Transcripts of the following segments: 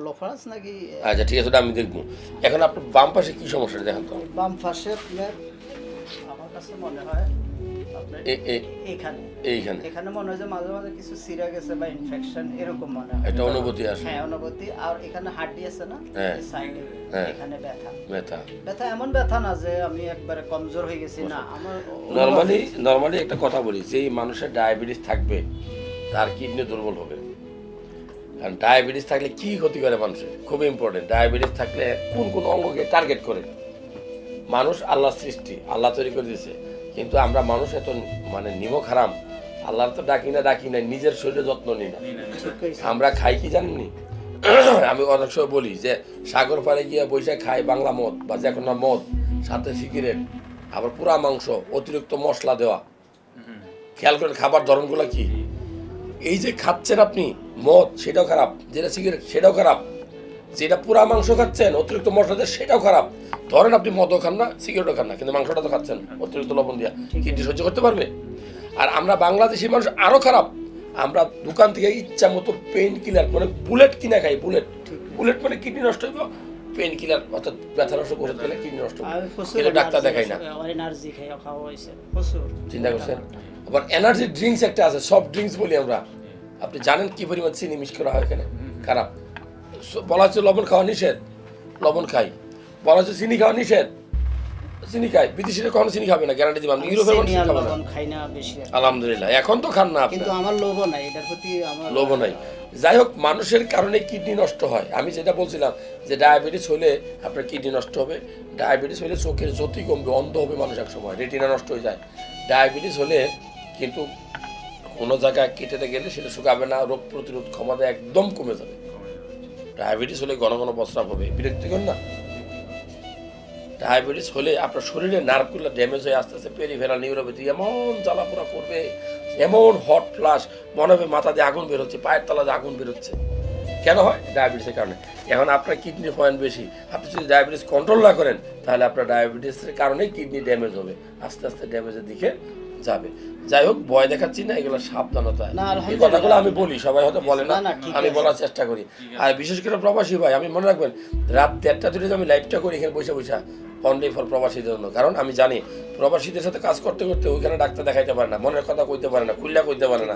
নাকি? আচ্ছা ঠিক আছে ওটা আমি দেখব। এখন আপনার বাম পাশে কি সমস্যা দেখেন তো? বাম পাশে আপনার আমার কাছে মনে হয় আপনার এ- এ- এখানে এইখানে। এখানে মনে হয় যে মাঝে মাঝে কিছু সিরা গেছে বা ইনফেকশন এরকম মনে হয়। অনুভূতি আসে। হ্যাঁ অনুভূতি। আর এখানে হাড্ডি আছে না? হ্যাঁ। সাইডে হ্যাঁ। এখানে ব্যথা। ব্যথা। ব্যথা এমন ব্যথা না যে আমি একবারে কমজোর হয়ে গেছি না। আমার নর্মালি নর্মালি একটা কথা বলি যেই মানুষের ডায়াবেটিস থাকবে তার কিডনি দুর্বল হবে। কারণ ডায়াবেটিস থাকলে কি ক্ষতি করে মানুষের? খুব ইম্পর্টেন্ট ডায়াবেটিস থাকলে কোন কোন অঙ্গকে টার্গেট করে? মানুষ আল্লাহ সৃষ্টি আল্লাহ তৈরি করে দিয়েছে। কিন্তু আমরা মানুষ এত মানে নিমক হারাম। আল্লাহর তো ডাকি না ডাকি না নিজের শরীরে যত্ন নিই না। আমরা খাই কি জানেননি আমি অনেক সময় বলি যে সাগর পাড়ে গিয়ে বসে খাই বাংলা মদ বা যে কোনো মদ সাথে সিগারেট আবার পুরা মাংস অতিরিক্ত মশলা দেওয়া। খেয়াল করেন খাবার ধরনগুলো কি? এই যে খাচ্ছেন আপনি মদ সেটাও খারাপ যেটা সিগারেট সেটাও খারাপ। যেটা পুরা মাংস খাচ্ছেন অতিরিক্ত মশলা দিয়ে সেটাও খারাপ। ধরেন আপনি মদও খান না সিগারেটও খান না কিন্তু মাংসটা তো খাচ্ছেন অতিরিক্ত লবণ দিয়া। কিডনি সহ্য করতে পারবে? আর আমরা বাংলাদেশি মানুষ আরও খারাপ। আমরা দোকান থেকে ইচ্ছা মতো পেইন কিলার মানে বুলেট কিনা খাই বুলেট বুলেট মানে কিডনি নষ্ট হইব পেইন কিলার অর্থাৎ ব্যথা নষ্ট ওষুধ খেলে কিডনি নষ্ট কিন্তু ডাক্তার দেখাই না। এনার্জি খাই খাওয়া হয়েছে। প্রচুর। চিন্তা করছেন? আবার এনার্জি ড্রিঙ্কস একটা আছে সফট ড্রিঙ্কস বলি আমরা। আপনি জানেন কি পরিমাণ চিনি মিক্স করা হয় এখানে? খারাপ। বলা হচ্ছে লবণ খাওয়া নিষেধ। লবণ খাই। বলা হচ্ছে চিনি খাওয়া নিষেধ। চিনি খাই বিদেশিরা কখনো চিনি খাবে না গ্যারান্টি দিবেন ইউরোপের মানুষ খাবে না। খাই না বেশি আলহামদুলিল্লাহ এখন তো খান না আপনি। কিন্তু আমার লোভ নাই এটার প্রতি আমার লোভ নাই। যাই হোক মানুষের কারণে কিডনি নষ্ট হয়। আমি যেটা বলছিলাম যে ডায়াবেটিস হলে আপনার কিডনি নষ্ট হবে ডায়াবেটিস হলে চোখের জ্যোতি কমবে অন্ধ হবে মানুষ এক সময় রেটিনা নষ্ট হয়ে যায়। ডায়াবেটিস হলে কিন্তু কোনো জায়গায় কেটেতে গেলে সেটা শুকাবে না রোগ প্রতিরোধ ক্ষমতা একদম কমে যাবে। ডায়াবেটিস হলে ঘন ঘন প্রস্রাব হবে। বিরক্তিকর না? ডায়াবেটিস হলে আপনার শরীরে নার্ভগুলো ড্যামেজ হয়ে আস্তে আস্তে পেরিফেরাল নিউরোপ্যাথি এমন জ্বালাপোড়া করবে, এমন হট ফ্লাশ মনে হবে মাথা দিয়ে আগুন বেরোচ্ছে পায়ের তলা আগুন বেরোচ্ছে কেন হয়? ডায়াবেটিসের কারণে। এখন আপনার কিডনি পয়েন্ট বেশি। আপনি যদি ডায়াবেটিস কন্ট্রোল না করেন, তাহলে আপনার ডায়াবেটিসের কারণে কিডনি ড্যামেজ হবে, আস্তে আস্তে ড্যামেজের দিকে যাবে। যাই হোক ভয় দেখাচ্ছি না এগুলো সাবধানতা। এই কথাগুলো আমি বলি সবাই হয়তো বলে না আমি বলার চেষ্টা করি। আর বিশেষ করে প্রবাসী ভাই আমি মনে রাখবেন রাত দেড়টা দুটো আমি লাইভটা করি এখানে বসে বসে অনলি ফর প্রবাসীদের জন্য। কারণ আমি জানি প্রবাসীদের সাথে কাজ করতে করতে ওইখানে ডাক্তার দেখাইতে পারে না মনের কথা কইতে পারে না খুল্লা কইতে পারে না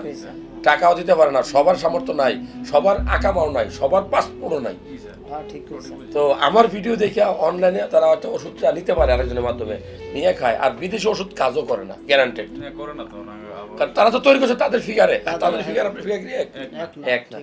টাকাও দিতে পারে না সবার সামর্থ্য নাই সবার আকামাও নাই সবার পাসপোর্টও নাই। ঠিক আছে। তো আমার ভিডিও দেখে অনলাইনে তারা হয়তো ওষুধটা নিতে পারে আরেকজনের মাধ্যমে নিয়ে খায় আর বিদেশি ওষুধ কাজও করে না গ্যারান্টেড করে না তো। কারণ তারা তো তৈরি করছে তাদের ফিগারে তাদের ফিগার আপনার ফিগার এক এক না।